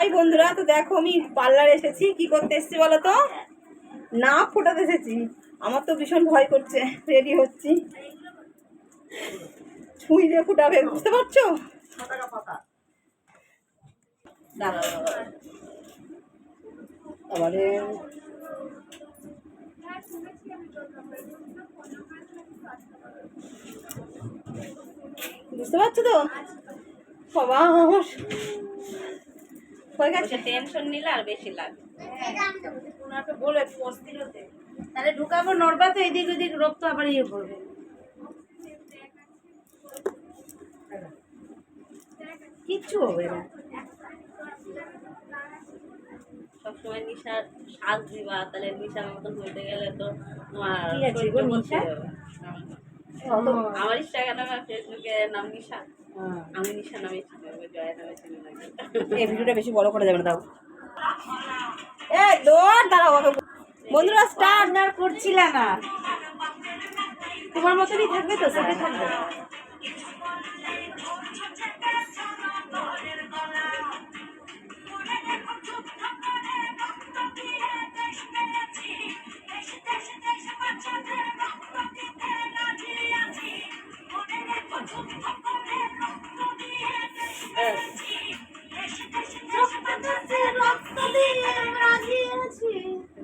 এই বন্ধুরা, তো দেখো আমি পার্লার এসেছি। কি করতে এসেছি বলো তো? না ফোটাতে এসেছি। আমার তো ভীষণ ভয় করছে। রেডি হচ্ছি। ছুঁই দিয়ে ফুটাবে। বুঝতে পারছ। তারপরে বুঝতে পারছ তো? আমার হয়ে গেছে? টেনশন নিলে আর বেশি লাগে ওনাকে বলে অস্থির তাহলে ঢুকাবো নড়বা তো এদিক ওদিক রোগ তো আবার ইয়ে করবে কিচ্ছু হবে না। সবসময় নিশার শ্বাস দিবা তাহলে নিশার মতন হইতে গেলে তো তোমার কি আছে গো, সহ্য করতে নিশা? হবে। আমার ফেসবুকে নাম নিশা। আমি নিশা নামে চিনি জয়া নামে চিনি না এই ভিডিওটা বেশি বড় করে যাবে না দাও। এ দৌড় দাঁড়াও ওকে বন্ধুরা স্টার্ট আর করছিল না। তোমার মতনই থাকবে তো সেটা থাকবে।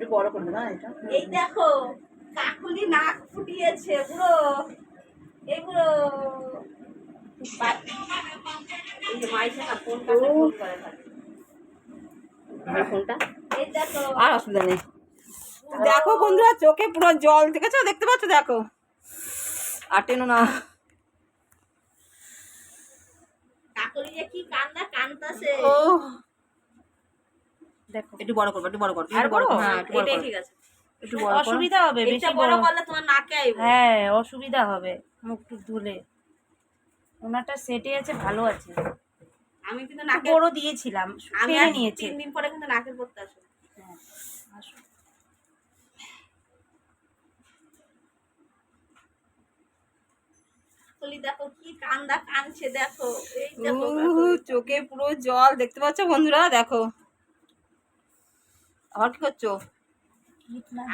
একটু বড় করবে না এটা। এই দেখো কাকুলি নাক ফুটিয়েছে পুরো এই পুরো বা- এই যে মাইসে না ফোন কাটে ফোন করে ফোনটা এই দেখো। আর অসুবিধা নেই। দেখো বন্ধুরা চোখে পুরো জল দেখেছ? দেখতে পাচ্ছ? দেখো। আর টেনো না। কাকুলি যে কি কান্দা কান্দাছে ও দেখো। একটু বড় করব একটু বড় করব। একটু বড়? হ্যাঁ একটু বড় এটাই ঠিক আছে। একটু বড় অসুবিধা হবে বেশি বড় করলে তোমার নাকে আইব। হ্যাঁ অসুবিধা হবে। মুখ টুক ধুলে। ওনারটা সেটে আছে ভালো আছে। আমি কিন্তু নাকে বড় দিয়েছিলাম আমি নিয়েছে তিন দিন পরে কিন্তু নাকের আসব। হ্যাঁ, আসো। দেখো কি কান্দা কানছে দেখো। এই দেখো। চোখে পুরো জল দেখতে পাচ্ছ বন্ধুরা? দেখো। আবার কি করছ?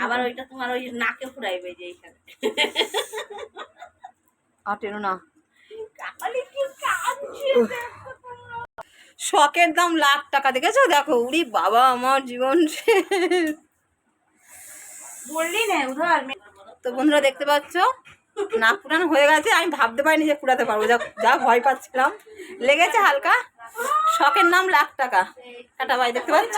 আবার ওইটা তোমার ওই নাকে ফুরাইবে যে এইখানে। আর টেনো না। শখের দাম লাখ টাকা দেখেছ? দেখো উড়ি বাবা আমার জীবন বললি না উধার। তো বন্ধুরা দেখতে পাচ্ছ? নাক পুরানো হয়ে গেছে আমি ভাবতে পারিনি যে পুরাতে পারব। যা যা ভয় পাচ্ছিলাম। লেগেছে হালকা। শখের নাম লাখ টাকা। টাটা ভাই দেখতে পাচ্ছ?